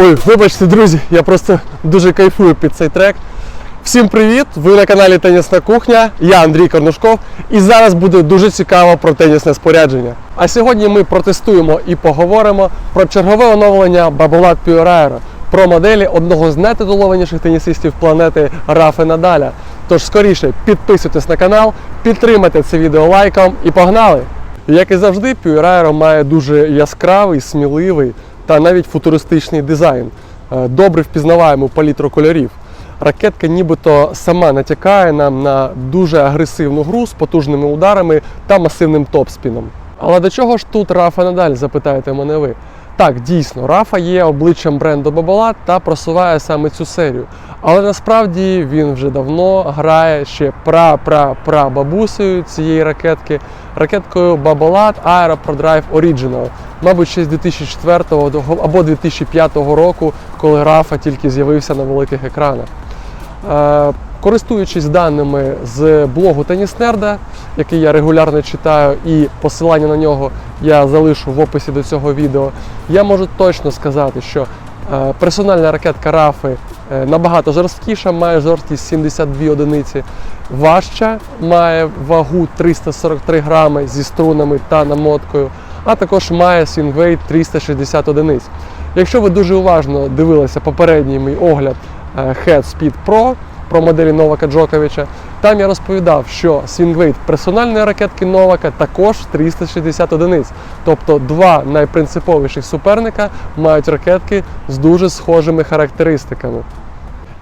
Ой, вибачте, друзі, я просто дуже кайфую під цей трек. Всім привіт! Ви на каналі Тенісна кухня. Я Андрій Корнушков, і зараз буде дуже цікаво про тенісне спорядження. А сьогодні ми протестуємо і поговоримо про чергове оновлення Babolat Pure про моделі одного з найтитулованіших тенісистів планети Рафи Надаля. Тож скоріше підписуйтесь на канал, підтримайте це відео лайком і погнали! Як і завжди, Pure має дуже яскравий, сміливий та навіть футуристичний дизайн, е, добре впізнаваємо палітру кольорів. Ракетка нібито сама натякає нам на дуже агресивну гру з потужними ударами та масивним топспіном. Але до чого ж тут Рафа Надаль, запитаєте мене ви? Так, дійсно, Рафа є обличчям бренду Babolat та просуває саме цю серію. Але насправді він вже давно грає ще пра-пра-пра бабусею цієї ракетки, ракеткою Babolat Aero ProDrive Original. Мабуть, ще з 2004 або 2005 року, коли Рафа тільки з'явився на великих екранах. Користуючись даними з блогу Теніснерда, який я регулярно читаю, і посилання на нього я залишу в описі до цього відео, я можу точно сказати, що е, персональна ракетка Рафи е, набагато жорсткіша, має жорсткість 72 одиниці, важча, має вагу 343 грами зі струнами та намоткою, а також має свінгвейт 360 одиниць. Якщо ви дуже уважно дивилися попередній мій огляд е, Head Speed Pro про моделі Новака Джоковича, там я розповідав, що свінгвейт персональної ракетки Новака також 360 одиниць. Тобто два найпринциповіших суперника мають ракетки з дуже схожими характеристиками.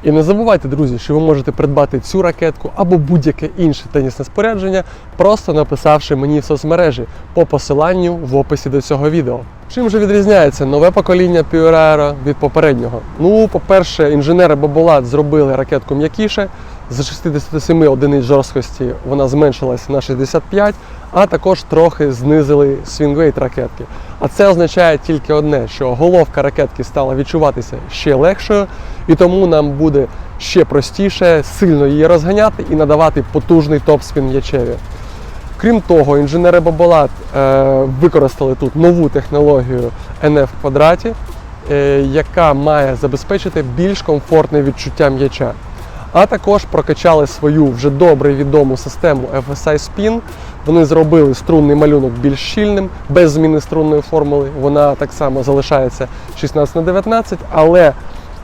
І не забувайте, друзі, що ви можете придбати цю ракетку або будь-яке інше тенісне спорядження, просто написавши мені в соцмережі по посиланню в описі до цього відео. Чим же відрізняється нове покоління Pure Aero від попереднього? Ну, по-перше, інженери Бабулат зробили ракетку м'якіше. З 67 одиниць жорсткості вона зменшилась на 65, а також трохи знизили свінгвейт ракетки. А це означає тільки одне, що головка ракетки стала відчуватися ще легшою, і тому нам буде ще простіше сильно її розганяти і надавати потужний топ-спін м'ячеві. Крім того, інженери Babolat е, використали тут нову технологію NF квадраті, е, яка має забезпечити більш комфортне відчуття м'яча. А також прокачали свою вже добре відому систему FSI Spin. Вони зробили струнний малюнок більш щільним, без зміни струнної формули. Вона так само залишається 16 на 19, але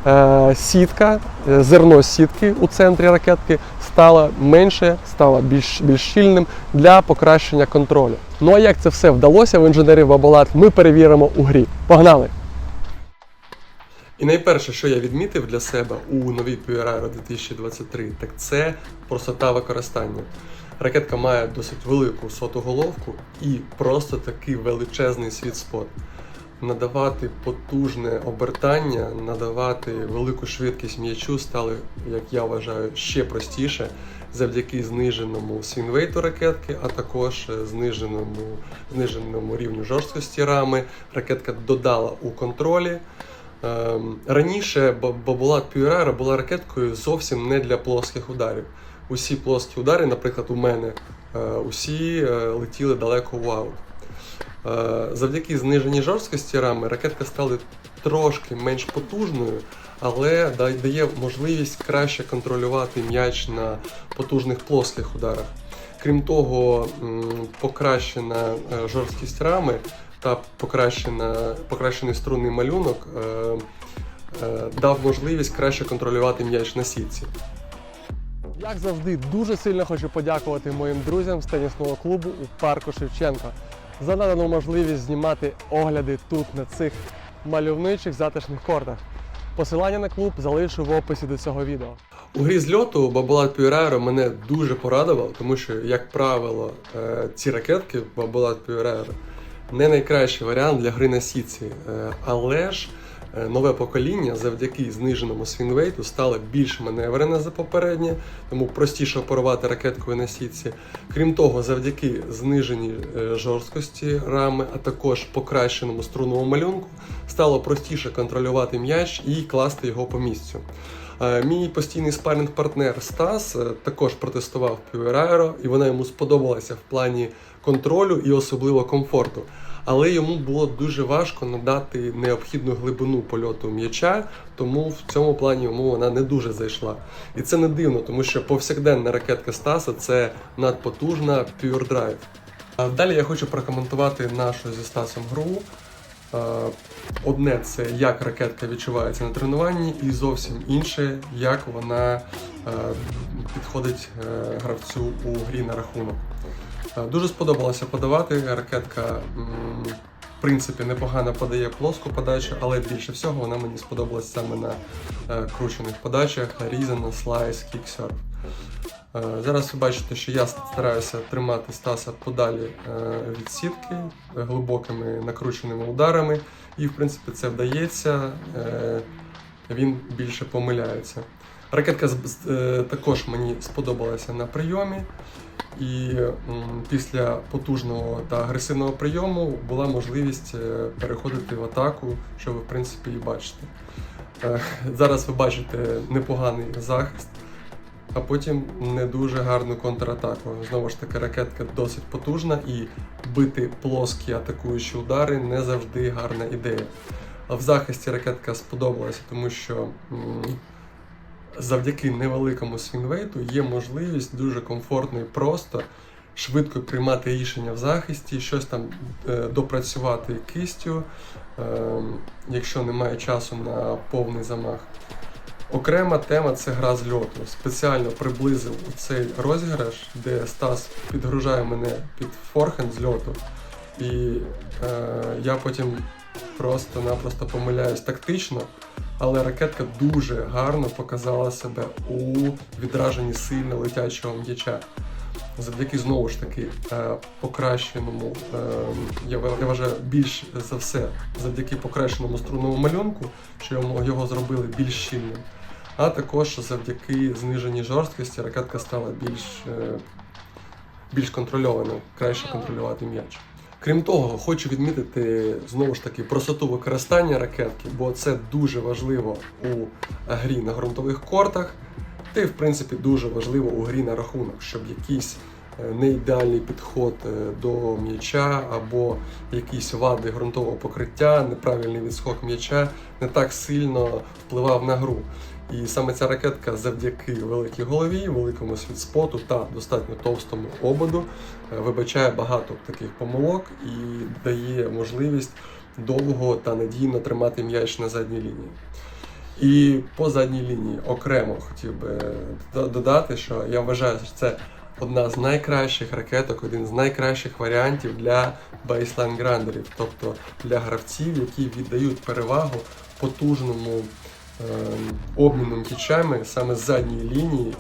е, сітка, е, зерно сітки у центрі ракетки стало менше, стало більш, більш щільним для покращення контролю. Ну а як це все вдалося в інженерів Babolat, ми перевіримо у грі. Погнали! І найперше, що я відмітив для себе у новій Pure Aero 2023, так це простота використання. Ракетка має досить велику соту головку і просто такий величезний світ-спот. Надавати потужне обертання, надавати велику швидкість м'ячу стало, як я вважаю, ще простіше завдяки зниженому свінвейту ракетки, а також зниженому, зниженому рівню жорсткості рами. Ракетка додала у контролі. Ем, Раніше Pure Aero була ракеткою зовсім не для плоских ударів. Усі плоскі удари, наприклад, у мене, е, усі е, летіли далеко в аут. Е, Завдяки зниженій жорсткості рами ракетка стала трошки менш потужною, але дає можливість краще контролювати м'яч на потужних плоских ударах. Крім того, покращена жорсткість рами та покращений струнний малюнок е, е, дав можливість краще контролювати м'яч на сітці. Як завжди, дуже сильно хочу подякувати моїм друзям з тенісного клубу у парку Шевченка за надану можливість знімати огляди тут на цих мальовничих затишних кортах. Посилання на клуб залишу в описі до цього відео. У грі з льоту Babolat Pure мене дуже порадував, тому що, як правило, е, ці ракетки Pure Aero не найкращий варіант для гри на сітці. Е, Але ж е, нове покоління завдяки зниженому свінвейту стало більш маневрене за попереднє, тому простіше оперувати ракеткою на сітці. Крім того, завдяки зниженій е, жорсткості рами, а також покращеному струнному малюнку, стало простіше контролювати м'яч і класти його по місцю. Мій постійний спарринг-партнер Стас е, також протестував Pure Aero, і вона йому сподобалася в плані контролю і особливо комфорту. Але йому було дуже важко надати необхідну глибину польоту м'яча, тому в цьому плані йому вона не дуже зайшла. І це не дивно, тому що повсякденна ракетка Стаса це надпотужна Drive. Далі я хочу прокоментувати нашу зі Стасом гру. Одне це як ракетка відчувається на тренуванні, і зовсім інше, як вона е, підходить е, гравцю у грі на рахунок. Дуже сподобалося подавати. Ракетка в принципі непогано подає плоску подачу, але більше всього вона мені сподобалась саме на е, кручених подачах, різана, слайс, кіксерв. Зараз ви бачите, що я стараюся тримати Стаса подалі е, від сітки глибокими накрученими ударами, і в принципі це вдається. Е, Він більше помиляється. Ракетка також мені сподобалася на прийомі, і після потужного та агресивного прийому була можливість е, переходити в атаку, що ви в принципі і бачите. Е, Зараз ви бачите непоганий захист, а потім не дуже гарну контратаку. Знову ж таки, ракетка досить потужна і бити плоскі атакуючі удари не завжди гарна ідея. А в захисті ракетка сподобалася, тому що завдяки невеликому свінвейту є можливість дуже комфортно і просто швидко приймати рішення в захисті, щось там е, допрацювати кистю, е, якщо немає часу на повний замах. Окрема тема це гра з льоту. Спеціально приблизив у цей розіграш, де Стас підгружає мене під форхенд з льоту. І е, я потім просто-напросто помиляюсь тактично, але ракетка дуже гарно показала себе у відраженні сильно летячого м'яча. Завдяки знову ж таки е, покращеному, е, я вважаю, більш за все, завдяки покращеному струнному малюнку, що його зробили більш щільним. А також завдяки зниженій жорсткості ракетка стала більш, е, більш контрольованою, краще контролювати м'яч. Крім того, хочу відмітити знову ж таки простоту використання ракетки, бо це дуже важливо у грі на ґрунтових кортах, та й в принципі дуже важливо у грі на рахунок, щоб якийсь е, неідеальний підход е, до м'яча або якісь вади ґрунтового покриття, неправильний відскок м'яча не так сильно впливав на гру. І саме ця ракетка завдяки великій голові, великому світспоту та достатньо товстому ободу е, вибачає багато таких помилок і дає можливість довго та надійно тримати м'яч на задній лінії. І по задній лінії окремо хотів би додати, що я вважаю, що це одна з найкращих ракеток, один з найкращих варіантів для бейслайн грандерів, тобто для гравців, які віддають перевагу потужному е, обміну м'ячами саме з задньої лінії.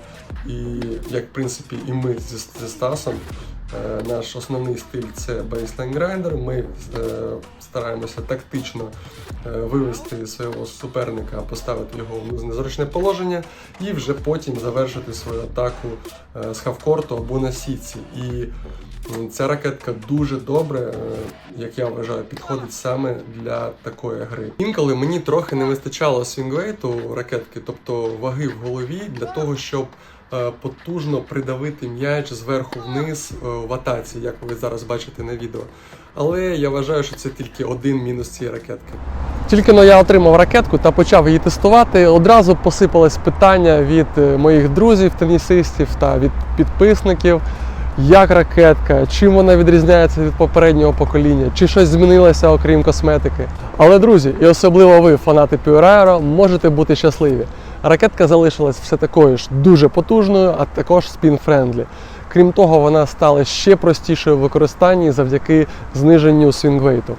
І як в принципі і ми зі, зі Стасом, наш основний стиль це бейслайн грайндер. Ми е, стараємося тактично е, вивести свого суперника, поставити його в незручне положення і вже потім завершити свою атаку е, з хавкорту або на сітці. І ця ракетка дуже добре, е, як я вважаю, підходить саме для такої гри. Інколи мені трохи не вистачало свінгвейту ракетки, тобто ваги в голові для того, щоб е, потужно придавити м'яч зверху вниз е, в атаці, як ви зараз бачите на відео. Але я вважаю, що це тільки один мінус цієї ракетки. Тільки но я отримав ракетку та почав її тестувати. Одразу посипались питання від е, моїх друзів, тенісистів та від підписників. Як ракетка, чим вона відрізняється від попереднього покоління, чи щось змінилося окрім косметики. Але друзі, і особливо ви, фанати Aero, можете бути щасливі. Ракетка залишилась все такою ж дуже потужною, а також спін-френдлі. Крім того, вона стала ще простішою в використанні завдяки зниженню свінгвейту.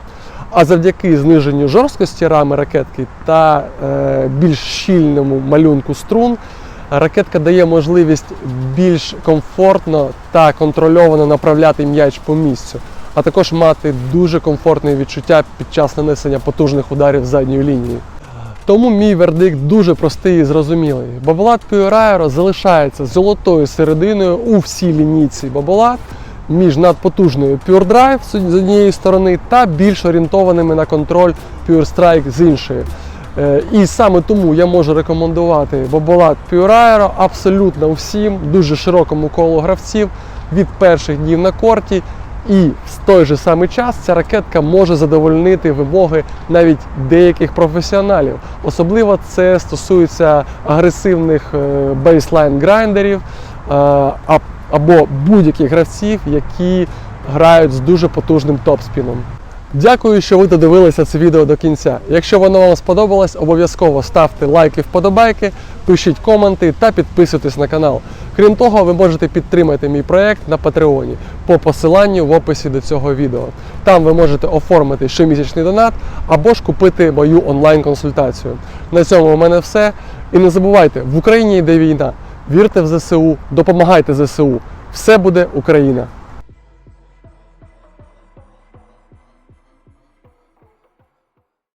А завдяки зниженню жорсткості рами ракетки та е, більш щільному малюнку струн, ракетка дає можливість більш комфортно та контрольовано направляти м'яч по місцю, а також мати дуже комфортне відчуття під час нанесення потужних ударів задньої лінії. Тому мій вердикт дуже простий і зрозумілий. Баболат Pure залишається золотою серединою у всій лінійці Баболат між надпотужною Pure Drive з однієї сторони та більш орієнтованими на контроль Pure Strike з іншої. Е, І саме тому я можу рекомендувати Pure Aero абсолютно всім, дуже широкому колу гравців від перших днів на корті І в той же самий час ця ракетка може задовольнити вимоги навіть деяких професіоналів. Особливо це стосується агресивних бейслайн грайндерів або будь-яких гравців, які грають з дуже потужним топспіном. Дякую, що ви додивилися це відео до кінця. Якщо воно вам сподобалось, обов'язково ставте лайки, вподобайки, пишіть коменти та підписуйтесь на канал. Крім того, ви можете підтримати мій проект на Патреоні по посиланню в описі до цього відео. Там ви можете оформити щомісячний донат або ж купити мою онлайн-консультацію. На цьому у мене все. І не забувайте, в Україні йде війна. Вірте в ЗСУ, допомагайте ЗСУ. Все буде Україна!